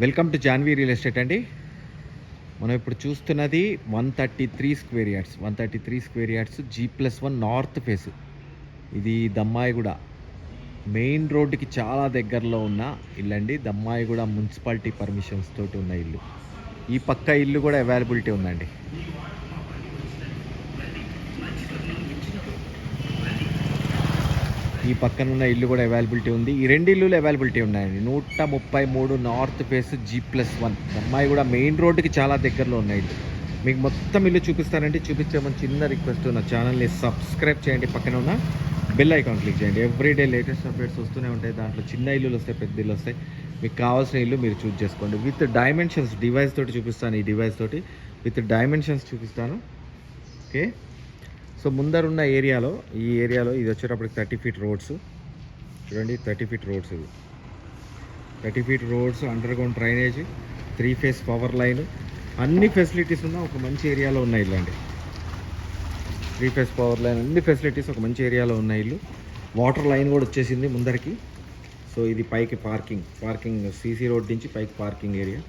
Welcome to Janvi real estate అండి. మనం ఇప్పుడు చూస్తున్నది one thirty three square yards. One thirty three square yards G plus one north face. ఇది Dammaiguda. Main రోడ్డుకి చాలా దగ్గరలో ఉన్న ఇల్లు అండి దమ్మాయిగూడ మున్సిపాలిటీ పర్మిషన్స్ తోటి ఉన్న ఇల్లు. ఈ పక్క ఇల్లు కూడా అవైలబిలిటీ ఉందండి. ఈ పక్కన ఉన్న ఇల్లు కూడా అవైలబిలిటీ ఉంది. ఈ రెండు ఇల్లులు అవైలబిలిటీ ఉన్నాయండి. నూట ముప్పై మూడు north face G plus one అమ్మాయి కూడా మెయిన్ రోడ్డుకి చాలా దగ్గరలో ఉన్నాయి మీకు మొత్తం ఇల్లు చూపిస్తానంటే చూపించేమని చిన్న రిక్వెస్ట్ నా ఛానల్ని సబ్స్క్రైబ్ చేయండి. పక్కన ఉన్న బెల్ ఐకాన్ క్లిక్ చేయండి. ఎవ్రీడే లేటెస్ట్ అప్డేట్స్ వస్తూనే ఉంటాయి. దాంట్లో చిన్న ఇల్లులు వస్తాయి పెద్ద ఇల్లు వస్తాయి. మీకు కావాల్సిన ఇల్లు మీరు చూస్ చేసుకోండి. విత్ డైమెన్షన్స్ డివైస్ తోటి చూపిస్తాను ఈ డివైస్ తోటి. విత్ డైమెన్షన్స్ చూపిస్తాను. ఓకే సో ముందరున్న ఏరియాలో ఈ ఏరియాలో ఇది వచ్చేటప్పటికి థర్టీ ఫీట్ రోడ్స్. చూడండి థర్టీ ఫీట్ రోడ్స్ ఇది thirty feet roads underground drainage three phase power line అన్ని ఫెసిలిటీస్ ఉన్న ఒక మంచి ఏరియాలో ఉన్నాయి ఇల్లు త్రీ ఫేస్ పవర్ లైన్ అన్ని ఫెసిలిటీస్ ఒక మంచి ఏరియాలో ఉన్న ఇల్లు. వాటర్ లైన్ కూడా వచ్చేసింది ముందరికి. సో ఇది పైకి పార్కింగ్ పార్కింగ్ సీసీ రోడ్ నుంచి పైకి పార్కింగ్ ఏరియా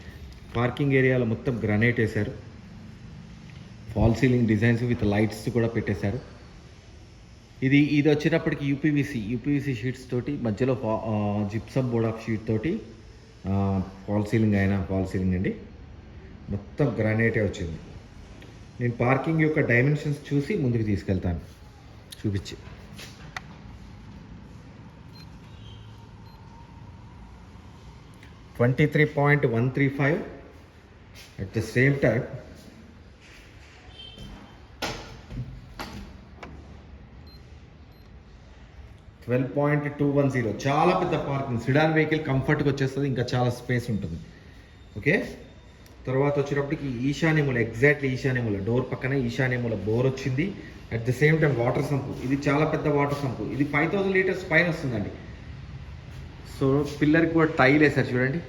పార్కింగ్ ఏరియాలో మొత్తం గ్రనైట్ వేశారు. Fall ceiling designs with lights కూడా పెట్టేశారు. ఇది ఇది వచ్చినప్పటికీ యూపీవీసీ యూపీవీసీ షీట్స్ తోటి మధ్యలో జిప్సమ్ బోర్డ్ ఆఫ్ షీట్ తోటి ఫాల్ సీలింగ్ అయినా ఫాల్ సీలింగ్ అండి. మొత్తం గ్రానైటే వచ్చింది. నేను పార్కింగ్ యొక్క డైమెన్షన్స్ చూసి ముందుకు తీసుకెళ్తాను. చూపించి. Twenty three point one three five at the same time twelve point two one zero చాలా పెద్ద పార్కింగ్ సిడాన్ వెహికల్ కంఫర్ట్గా వచ్చేస్తుంది ఇంకా చాలా స్పేస్ ఉంటుంది. ఓకే తర్వాత వచ్చేటప్పటికి ఈశాన్యముల ఎగ్జాక్ట్లీ ఈశాన్యముల డోర్ పక్కనే ఈశాన్యముల బోర్ వచ్చింది. At the same time water sump ఇది చాలా పెద్ద వాటర్ సంపు ఇది ఫైవ్ థౌసండ్ లీటర్స్ పైన వస్తుందండి. సో పిల్లర్కి కూడా టైల్ వేసారు చూడండి.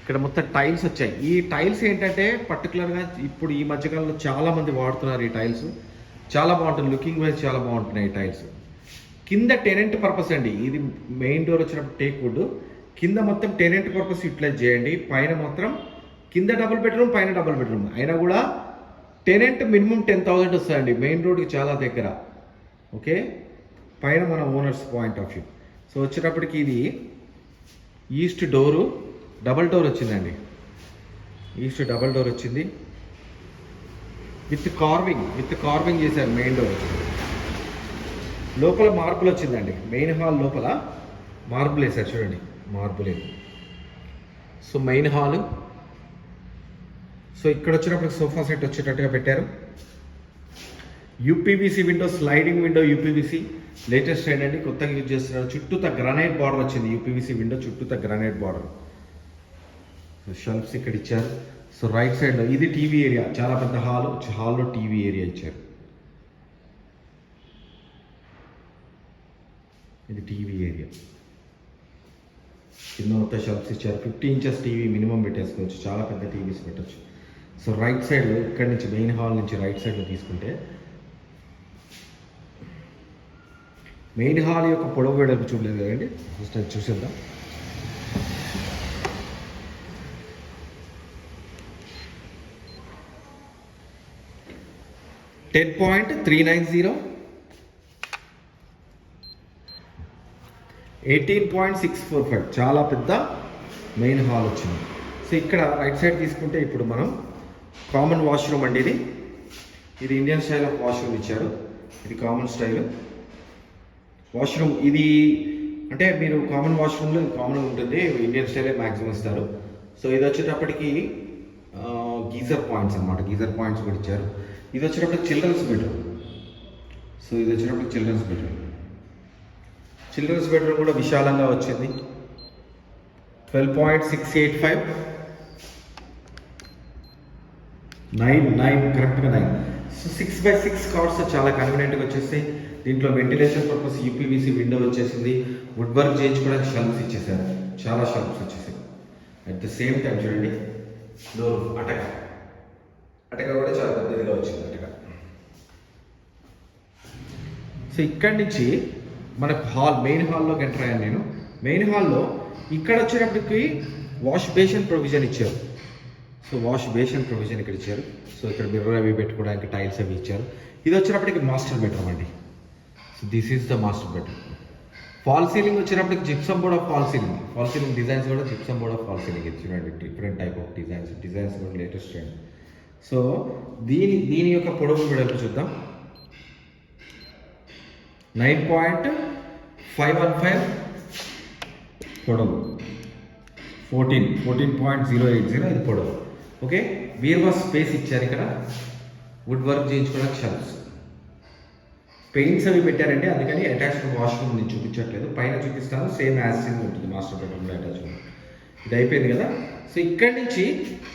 ఇక్కడ మొత్తం టైల్స్ వచ్చాయి. ఈ టైల్స్ ఏంటంటే పర్టికులర్గా ఇప్పుడు ఈ మధ్యకాలంలో చాలామంది వాడుతున్నారు ఈ టైల్స్ చాలా బాగుంటుంది. లుకింగ్ వైజ్ చాలా బాగుంటున్నాయి ఈ టైల్స్ కింద టెనెంట్ పర్పస్ అండి. ఇది మెయిన్ డోర్ వచ్చినప్పుడు టేక్ వుడ్. కింద మొత్తం టెనెంట్ పర్పస్ యూటిలైజ్ చేయండి. పైన మాత్రం కింద డబుల్ బెడ్రూమ్ పైన డబుల్ బెడ్రూమ్. అయినా కూడా టెనెంట్ మినిమం టెన్ థౌసండ్ వస్తాయండి. మెయిన్ రోడ్కి చాలా దగ్గర. ఓకే? పైన మన owners point of view. So వచ్చేటప్పటికి ఇది ఈస్ట్ డోరు. డబల్ డోర్ వచ్చిందండి. ఈస్ట్ డబల్ డోర్ వచ్చింది. విత్ కార్వింగ్ విత్ కార్వింగ్ చేశారు మెయిన్ డోర్. లోపల మార్పులు వచ్చిందండి. మెయిన్ హాల్ లోపల మార్పులు వేసారు చూడండి. మార్పులే సో మెయిన్ హాల్ సో ఇక్కడ వచ్చినప్పుడు సోఫా సెట్ వచ్చేటట్టుగా పెట్టారు. UPVC window sliding window UPVC latest trend అండి కొత్తగా యూజ్ చేస్తున్నారు చుట్టూత గ్రానైట్ బార్డర్ వచ్చింది. యూపీబీసీ విండో చుట్టూత గ్రానైట్ బార్డర్. షెల్ఫ్స్ ఇక్కడ ఇచ్చారు. సో రైట్ సైడ్ ఇది టీవీ ఏరియా. చాలా పెద్ద హాల్ హాల్లో టీవీ ఏరియా ఇచ్చారు. ఇది టీవీ ఏరియా. కింద మొత్తం షెల్ఫ్స్ ఇచ్చారు. ఫిఫ్టీ ఇంచెస్ టీవీ మినిమం పెట్టేసుకోవచ్చు. చాలా పెద్ద టీవీస్ పెట్టచ్చు. సో రైట్ సైడ్ ఇక్కడ నుంచి మెయిన్ హాల్ నుంచి రైట్ సైడ్లో తీసుకుంటే మెయిన్ హాల్ యొక్క పొడవు వెడల్పు చూడలేదు కదండి? ఫస్ట్ అది చూసేద్దాం. Ten point three nine zero eighteen point six four five. చాలా పెద్ద మెయిన్ హాల్ వచ్చింది. సో ఇక్కడ రైట్ సైడ్ తీసుకుంటే ఇప్పుడు మనం కామన్ వాష్రూమ్ అండి ఇది. ఇది ఇండియన్ స్టైల్ ఆఫ్ వాష్రూమ్ ఇచ్చారు. ఇది కామన్ స్టైల్. వాష్రూమ్ ఇది అంటే మీరు కామన్ వాష్రూమ్లో కామన్ ఉంటుంది. ఇండియన్ స్టైలే మ్యాక్సిమం ఇస్తారు. సో ఇది వచ్చేటప్పటికి గీజర్ పాయింట్స్ అన్నమాట. గీజర్ పాయింట్స్ కూడా ఇచ్చారు. ఇది వచ్చేటప్పుడు చిల్డ్రన్స్ బెడ్రూమ్. సో ఇది వచ్చేటప్పుడు చిల్డ్రన్స్ బెడ్రూమ్. చిల్డ్రన్స్ బెడ్రూమ్ కూడా విశాలంగా వచ్చింది. Twelve point six eight five nine nine కరెక్ట్గా nine so six by six cards చాలా కన్వీనియంట్గా వచ్చేసి దీంట్లో వెంటిలేషన్ పర్పస్ యూపీవీసీ విండో వచ్చేసింది. వుడ్ వర్క్ చేయించుకోవడానికి షెల్ఫ్స్ ఇచ్చేసారు చాలా షెల్ఫ్స్ వచ్చేసాయి. అట్ ద సేమ్ టైం చూడండి. డోర్ అటక. అటక కూడా చాలా పెద్దదిగా వచ్చింది అటక. సో ఇక్కడి నుంచి మనకు హాల్ మెయిన్ హాల్లోకి ఎంటర్ అయ్యాను నేను. మెయిన్ హాల్లో ఇక్కడ వచ్చేటప్పటికి వాష్ బేషన్ ప్రొవిజన్ ఇచ్చారు. సో వాష్ బేషన్ ప్రొవిజన్ ఇక్కడ ఇచ్చారు. సో ఇక్కడ మిర్రర్ అవి పెట్టుకోవడానికి టైల్స్ అవి ఇచ్చారు. ఇది వచ్చినప్పటికి మాస్టర్ బెడ్రూమ్ అండి. So this is the master bedroom fall ceiling వచ్చినప్పటికి gypsum board of fall ceiling fall ceiling designs కూడా gypsum board of fall ceiling చూడండి different type of designs designs కూడా లేటెస్ట్ అండి సో దీని దీని యొక్క పొడవు వెడల్పు చూద్దాం. Nine point five one five పొడవు. Fourteen fourteen point zero eight zero ఇది పొడవు. ఓకే? వీర్వా స్పేస్ ఇచ్చారు ఇక్కడ. వుడ్ వర్క్ చేయించుకోవడానికి షెల్ఫ్స్ పెయింట్స్ అవి పెట్టారండి అందుకని అటాచ్డ్ వాష్రూమ్ నేను చూపించట్లేదు. పైన చూపిస్తాను సేమ్ యాజ్ ఉంటుంది మాస్టర్ బెడ్రూమ్లో అటాచ్ ఇది అయిపోయింది కదా? సో ఇక్కడి నుంచి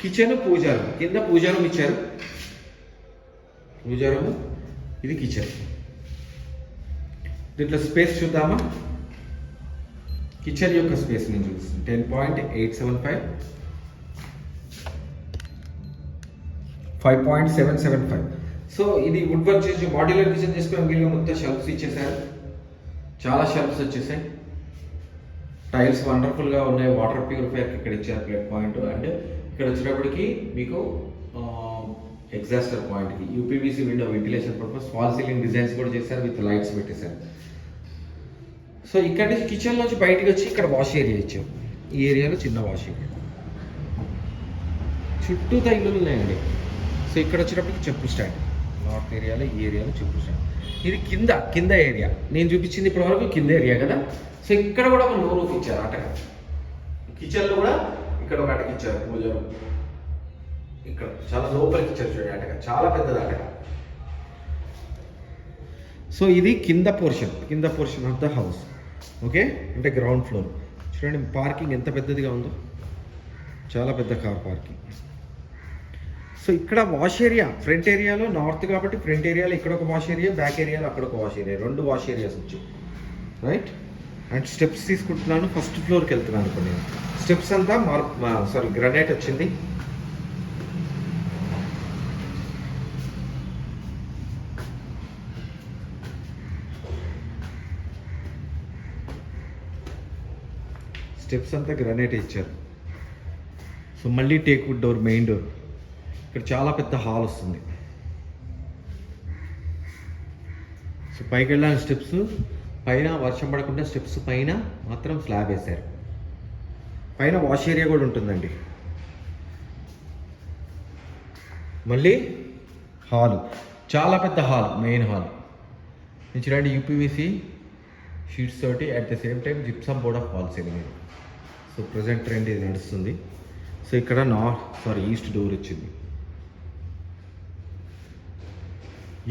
కిచెన్ పూజారు కింద పూజా ఇచ్చారు. పూజారము ఇది కిచెన్. దీంట్లో స్పేస్ చూద్దామా? కిచెన్ యొక్క స్పేస్ నేను చూపిస్తాను. Ten point eight seven five. Five point seven seven five. So ఇది వుడ్ వర్క్ చేసి మాడ్యులర్ కిచెన్ చేసుకుని వీళ్ళు మొత్తం షెల్ఫ్స్ ఇచ్చేసారు చాలా షెల్ఫ్స్ వచ్చేసాయి. టైల్స్ వండర్ఫుల్గా ఉన్నాయి. వాటర్ ప్యూరిఫైయర్ ఇక్కడ ఇచ్చారు ప్లేట్ పాయింట్ అండ్ ఇక్కడ వచ్చేటప్పటికి మీకు ఎగ్జాస్టర్ పాయింట్కి UPVC window ventilation purpose fall ceiling designs కూడా చేశారు. విత్ లైట్స్ పెట్టేశారు. సో ఇక్కడ నుంచి కిచెన్ నుంచి బయటకు వచ్చి ఇక్కడ వాష్ ఏరియా ఇచ్చాం. ఈ ఏరియాలో చిన్న వాష్ ఏరియా చుట్టూ ఇల్లులు ఉన్నాయండి. సో ఇక్కడ వచ్చేటప్పటికి చెప్పులు స్టాండ్ నార్త్ ఏరియాలో ఈ ఏరియాలో చెప్పులు స్టాండ్ ఇది కింద కింద ఏరియా నేను చూపించింది ఇప్పటి వరకు కింద ఏరియా కదా. సో ఇక్కడ కూడా ఒక నో రూఫ్ ఇచ్చారు అటక కిచెన్లో కూడా ఇక్కడ ఒక అటక ఇచ్చారు పూజ ఇక్కడ చాలా లోపలికి ఇచ్చారు చూడండి అటక చాలా పెద్దది అటక సో ఇది కింద పోర్షన్ కింద portion of the house. Okay? అంటే గ్రౌండ్ ఫ్లోర్. చూడండి పార్కింగ్ ఎంత పెద్దదిగా ఉందో. చాలా పెద్ద కార్ పార్కింగ్. సో ఇక్కడ వాష్ ఏరియా ఫ్రంట్ ఏరియాలో నార్త్ కాబట్టి ఫ్రంట్ ఏరియాలో ఇక్కడ ఒక వాష్ ఏరియా బ్యాక్ ఏరియాలో అక్కడ ఒక వాష్ ఏరియా. రెండు వాష్ ఏరియాస్ వచ్చాయి రైట్ అండ్ స్టెప్స్ తీసుకుంటున్నాను. ఫస్ట్ ఫ్లోర్కి వెళ్తున్నాను కొన్ని స్టెప్స్ అంతా మార్ సారీ గ్రనైట్ వచ్చింది. స్టెప్స్ అంతా గ్రానైట్ ఇచ్చారు. సో మళ్ళీ teak wood door main door. ఇక్కడ చాలా పెద్ద హాల్ వస్తుంది. సో పైకి వెళ్ళాలి స్టెప్స్. పైన వర్షం పడకుండా స్టెప్స్ పైన మాత్రం స్లాబ్ వేశారు. పైన వాష్ ఏరియా కూడా ఉంటుందండి. మళ్ళీ హాల్. చాలా పెద్ద హాల్ మెయిన్ హాల్. నేను చూడండి యూపీవీసీ షీట్స్ తోటి at the same time gypsum board of policy so present trend ఇది నడుస్తుంది. సో ఇక్కడ నార్త్ సారీ ఈస్ట్ డోర్ వచ్చింది.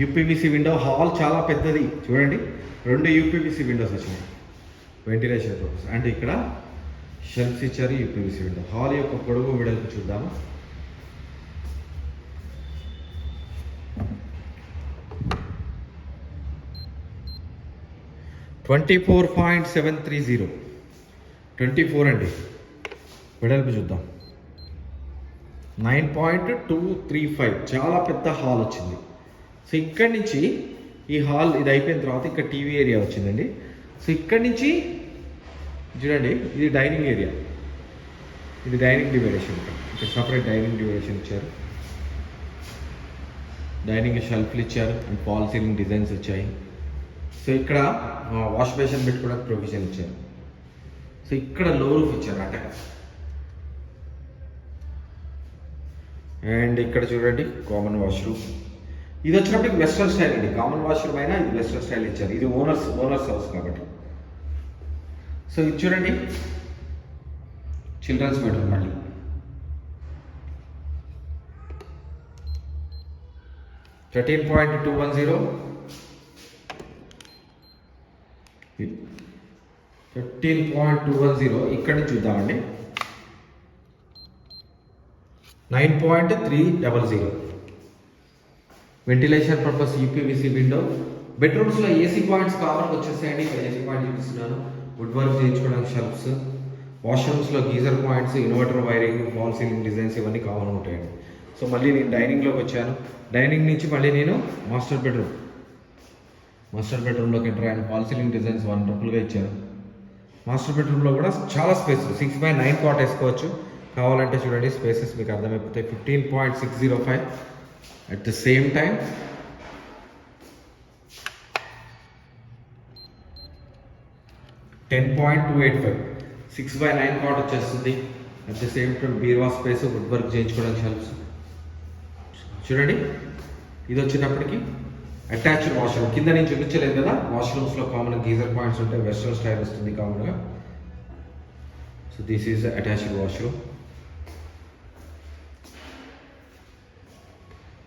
యూపీవీసీ విండో హాల్ చాలా పెద్దది. చూడండి. రెండు యూపీవీసీ విండోస్ వచ్చినాయి. వెంటిలేషన్ పర్పస్ అండ్ ఇక్కడ షెల్ఫ్స్ ఇచ్చారు యూపీవీసీ విండో హాల్ యొక్క పొడవు వెడల్పు చూద్దాము. Twenty four point seven three zero twenty four అండి. వెడల్పు చూద్దాం. Nine point two three five చాలా పెద్ద హాల్ వచ్చింది. సో ఇక్కడి నుంచి ఈ హాల్ ఇది అయిపోయిన తర్వాత ఇక్కడ టీవీ ఏరియా వచ్చిందండి. సో ఇక్కడి నుంచి చూడండి ఇది డైనింగ్ ఏరియా ఇది డైనింగ్ డివైడేషన్ ఇక్కడ. సపరేట్ డైనింగ్ డివైడేషన్ ఇచ్చారు. డైనింగ్ షెల్ఫ్లు ఇచ్చారు. అండ్ పాల్ సీలింగ్ డిజైన్స్ వచ్చాయి. సో ఇక్కడ వాష్ బేషన్ పెట్టుకోవడానికి ప్రొవిజన్ ఇచ్చారు. సో ఇక్కడ లో రూఫ్ ఇచ్చారు అటక అండ్ ఇక్కడ చూడండి కామన్ వాష్రూమ్ ఇది వచ్చినప్పుడు వెస్ట్రన్ స్టైల్ అండి. కామన్ వాష్రూమ్ అయినా ఇది వెస్ట్రన్ స్టైల్ ఇచ్చారు. ఇది ఓనర్స్ ఓనర్స్ హౌస్ కాబట్టి. సో ఇది చూడండి. చిల్డ్రన్స్ బెడ్రూమ్ మళ్ళీ. Thirteen point two one zero fifteen point two one zero. ఇక్కడ నుంచి చూద్దామండి. Nine point three double zero. Ventilation purpose UPVC window బెడ్రూమ్స్లో AC points కామన్గా వచ్చేసాయండి. ఇక్కడ ఏసీ పాయింట్ చూపిస్తున్నాను. వుడ్ వర్క్ చేయించుకోవడానికి shelves వాష్రూమ్స్లో geyser points inverter wiring fall ceiling designs ఇవన్నీ common ఉంటాయండి. సో మళ్ళీ నేను డైనింగ్లోకి వచ్చాను. డైనింగ్ నుంచి మళ్ళీ నేను మాస్టర్ బెడ్రూమ్ మాస్టర్ బెడ్రూమ్లోకి ఎంటర్ అయ్యాను. ఫాల్ సీలింగ్ డిజైన్స్ వండర్ఫుల్గా ఇచ్చారు. మాస్టర్ బెడ్రూమ్లో కూడా చాలా space. Six by nine cot వేసుకోవచ్చు. కావాలంటే చూడండి స్పేసెస్ మీకు అర్థమైపోతాయి. Fifteen point six zero five. At the same time ten point two eight five. Six by nine cot వచ్చేస్తుంది. అట్ ద సేమ్ టైం బీర్వా స్పేస్ వుడ్ వర్క్ చేయించుకోవడానికి helps చూడండి ఇది వచ్చినప్పటికీ అటాచ్డ్ వాష్రూమ్ కింద నేను చూపించలేదు కదా? వాష్రూమ్స్లో కామన్ గీజర్ పాయింట్స్ ఉంటాయి వెస్ట్రన్ స్టైల్ వస్తుంది కామన్గా so this is attached washroom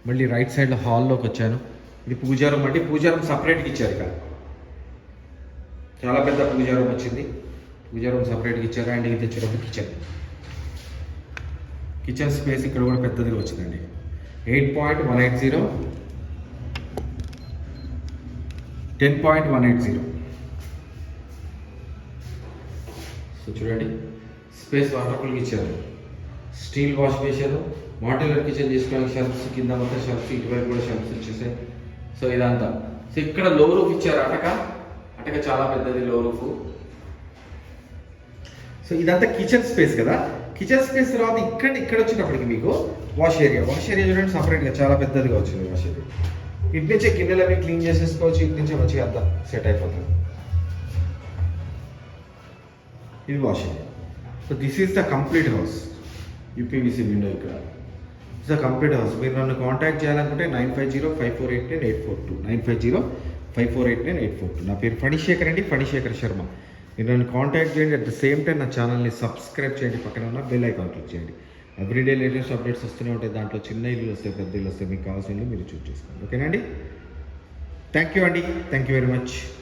మళ్ళీ రైట్ సైడ్ హాల్లోకి వచ్చాను. ఇది పూజా రూమ్ అంటే పూజా రూమ్ సపరేట్గా ఇచ్చారు ఇక్కడ. చాలా పెద్ద పూజా రూమ్ వచ్చింది. పూజా రూమ్ సపరేట్గా ఇచ్చారు. అండ్ ఇది వచ్చేటప్పుడు కిచెన్ కిచెన్ స్పేస్ ఇక్కడ కూడా పెద్దదిగా వచ్చిందండి. Eight point one eight zero ten point one eight zero so చూడండి. స్పేస్ వండర్ఫుల్గా ఇచ్చారు. Steel wash basin modular kitchen చేసుకోవడానికి షెల్ఫ్స్ కింద మొత్తం షెల్ఫ్స్ ఇటువైపు కూడా షెల్ఫ్స్ వచ్చేసాయి. సో ఇదంతా. సో ఇక్కడ లో రూఫ్ ఇచ్చారు. అటక. అటక చాలా పెద్దది లో రూఫ్ సో ఇదంతా కిచెన్ స్పేస్ కదా? కిచెన్ స్పేస్ తర్వాత ఇక్కడ ఇక్కడ వచ్చినప్పటికి మీకు వాష్ ఏరియా వాష్ ఏరియా చూడండి సపరేట్గా చాలా పెద్దదిగా వచ్చింది వాష్ ఏరియా ఇటు నుంచే గిన్నెలు అవి క్లీన్ చేసేసుకోవచ్చు ఇటు నుంచే మంచిగా అంతా సెట్ అయిపోతుంది. ఇది washing so this is the complete house UPVC window ఇక్కడ. ఇట్స్ ద కంప్లీట్ హౌస్ మీరు నన్ను కాంటాక్ట్ చేయాలనుకుంటే nine five zero five four eight nine eight four two nine five zero five four eight nine eight four two. నా పేరు ఫణిశేఖర్ అండి ఫణిశేఖర్ శర్మ. మీరు నన్ను contact చేయండి అట్ ద సేమ్ టైం నా ఛానల్ని సబ్స్క్రైబ్ చేయండి పక్కన ఉన్న బెల్ ఐకాన్ క్లిక్ చేయండి. ఎవ్రీడే లేటెస్ట్ అప్డేట్స్ వస్తూనే ఉంటాయి. దాంట్లో చిన్న ఇల్లు వస్తాయి పెద్ద ఇల్లు వస్తాయి మీకు కావాల్సిన ఇల్లు మీరు చూస్ చేసుకోండి. అండి థ్యాంక్ యూ అండి. Thank you very much